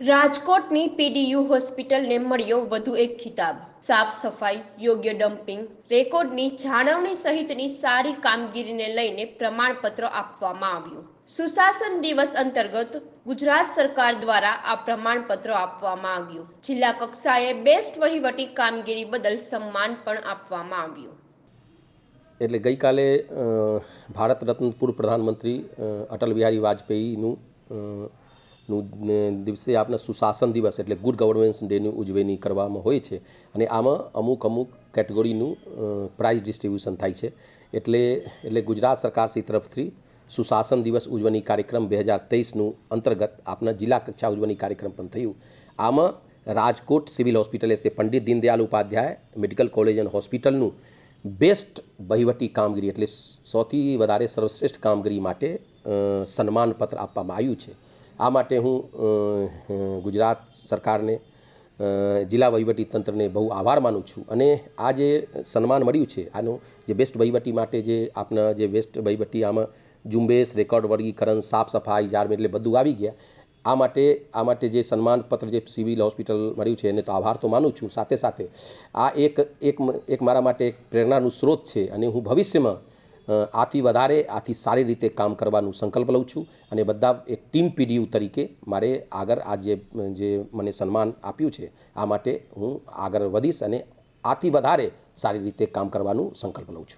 રાજકોટની પીડીયુ હોસ્પિટલને મળ્યો વધુ એક ખિતાબ. સાફ સફાઈ, યોગ્ય ડમ્પિંગ, રેકોર્ડની જાળવણી સહિતની સારી કામગીરીને લઈને પ્રમાણપત્ર આપવામાં આવ્યું. સુશાસન દિવસ અંતર્ગત ગુજરાત સરકાર દ્વારા આ પ્રમાણપત્ર આપવામાં આવ્યું. જિલ્લા કક્ષાએ બેસ્ટ વહીવટી કામગીરી બદલ સન્માન પણ આપવામાં આવ્યું. એટલે ગઈકાલે ભારત રત્ન પૂર્વ પ્રધાનમંત્રી અટલ બિહારી વાજપેયીનું નું દિવસે આપણા સુશાસન દિવસ એટલે ગુડ ગવર્નન્સ ડેની ઉજવણી કરવામાં હોય છે. અને આમાં અમુક અમુક કેટેગરીનું પ્રાઇઝ ડિસ્ટ્રીબ્યુશન થાય છે. એટલે એટલે ગુજરાત સરકાર શ્રી તરફથી સુશાસન દિવસ ઉજવણી કાર્યક્રમ બે હજાર તેવીસનું અંતર્ગત આપણા જિલ્લા કક્ષા ઉજવણી કાર્યક્રમ પણ થયું. આમાં રાજકોટ સિવિલ હોસ્પિટલ એટલે પંડિત દીનદયાલ ઉપાધ્યાય મેડિકલ કોલેજ અને હોસ્પિટલનું બેસ્ટ વહીવટી કામગીરી એટલે સૌથી વધારે સર્વશ્રેષ્ઠ કામગીરી માટે સન્માનપત્ર આપવામાં આવ્યું છે. આ માટે હું ગુજરાત સરકારને જિલ્લા વહીવટી તંત્રને બહુ આભાર માનું છું. અને આ જે સન્માન મળ્યું છે, આનું જે બેસ્ટ વહીવટી માટે જે આપના જે બેસ્ટ વહીવટી આમાં ઝુંબેશ, રેકોર્ડ વર્ગીકરણ, સાફ સફાઈ જાળવણી એટલે બધું આવી ગયા. આ માટે આ માટે જે સન્માનપત્ર જે સિવિલ હોસ્પિટલ મળ્યું છે, એને તો આભાર તો માનું છું. સાથે સાથે આ એક એક મારા માટે એક પ્રેરણાનું સ્ત્રોત છે અને હું ભવિષ્યમાં આથી વધારે, આથી સારી રીતે કામ કરવાનું સંકલ્પ લઉં છું અને બધા એક ટીમ પીડીયુ તરીકે મારે આગળ આ જે જે મને સન્માન આપ્યું છે, આ માટે હું આગળ વધીશ અને આથી વધારે સારી રીતે કામ કરવાનું સંકલ્પ લઉં છું.